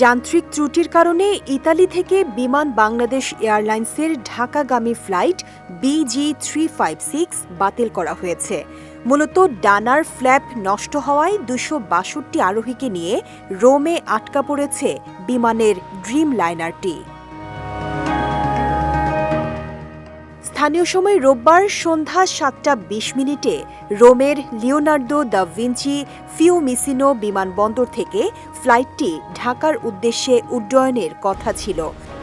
যান্ত্রিক ত্রুটির কারণে ইতালি থেকে বিমান বাংলাদেশ এয়ারলাইন্সের ঢাকাগামী flight BG three five six বাতিল করা হয়েছে। মূলত ডানার ফ্ল্যাপ নষ্ট হওয়ায় দুশো বাষট্টি আরোহীকে নিয়ে রোমে আটকা পড়েছে বিমানের ড্রিম লাইনারটি স্থানীয় সময় রোববার সন্ধ্যা সাতটা বিশ মিনিটে রোমের লিওনার্দো দ্য ভিঞ্চি ফিউমিসিনো বিমানবন্দর থেকে ফ্লাইটটি ঢাকার উদ্দেশ্যে উড্ডয়নের কথা ছিল।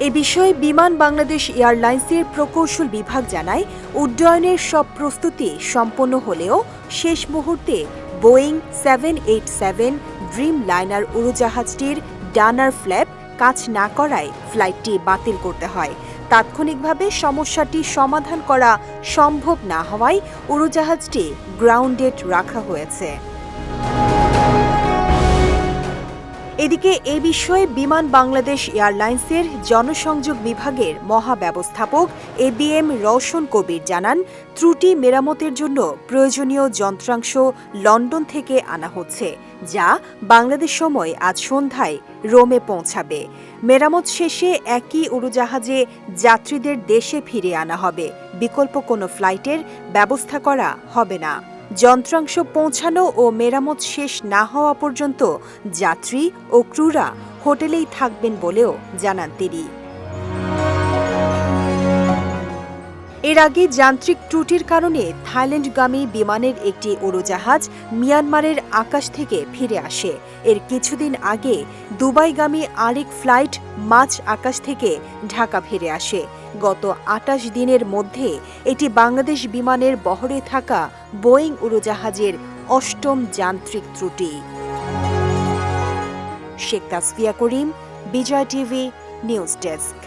এ বিষয়ে বিমান বাংলাদেশ এয়ারলাইন্সের প্রকৌশল বিভাগ জানায়, উড্ডয়নের সব প্রস্তুতি সম্পন্ন হলেও শেষ মুহূর্তে Boeing seven eight seven Dreamliner উড়োজাহাজটির ডানার ফ্ল্যাপ কাজ না করায় ফ্লাইটটি বাতিল করতে হয়। তাৎক্ষণিকভাবে সমস্যাটি সমাধান করা সম্ভব না হওয়ায় উড়োজাহাজটি গ্রাউন্ডেড রাখা হয়েছে। এদিকে এ বিষয়ে বিমান বাংলাদেশ এয়ারলাইন্সের জনসংযোগ বিভাগের মহাব্যবস্থাপক A B M Rawshan Kabir জানান, ত্রুটি মেরামতের জন্য প্রয়োজনীয় যন্ত্রাংশ লন্ডন থেকে আনা হচ্ছে, যা বাংলাদেশ সময় আজ সন্ধ্যায় রোমে পৌঁছাবে। মেরামত শেষে একই উড়োজাহাজে যাত্রীদের দেশে ফিরে আনা হবে। বিকল্প কোনো ফ্লাইটের ব্যবস্থা করা হবে না। যন্ত্রাংশ পৌঁছানো ও মেরামত শেষ না হওয়া পর্যন্ত যাত্রী ও ক্রুরা হোটেলেই থাকবেন বলেও জানান তিনি। এর আগে যান্ত্রিক ত্রুটির কারণে থাইল্যান্ডগামী বিমানের একটি উড়োজাহাজ মিয়ানমারের আকাশ থেকে ফিরে আসে। এর কিছুদিন আগে দুবাইগামী আরেক ফ্লাইট মাঝ আকাশ থেকে ঢাকা ফিরে আসে। গত আটাশ দিনের মধ্যে এটি বাংলাদেশ বিমানের বহরে থাকা বোয়িং উড়োজাহাজের অষ্টম যান্ত্রিক ত্রুটি। Sheikh Tasfia Karim, Bijoy TV, news desk.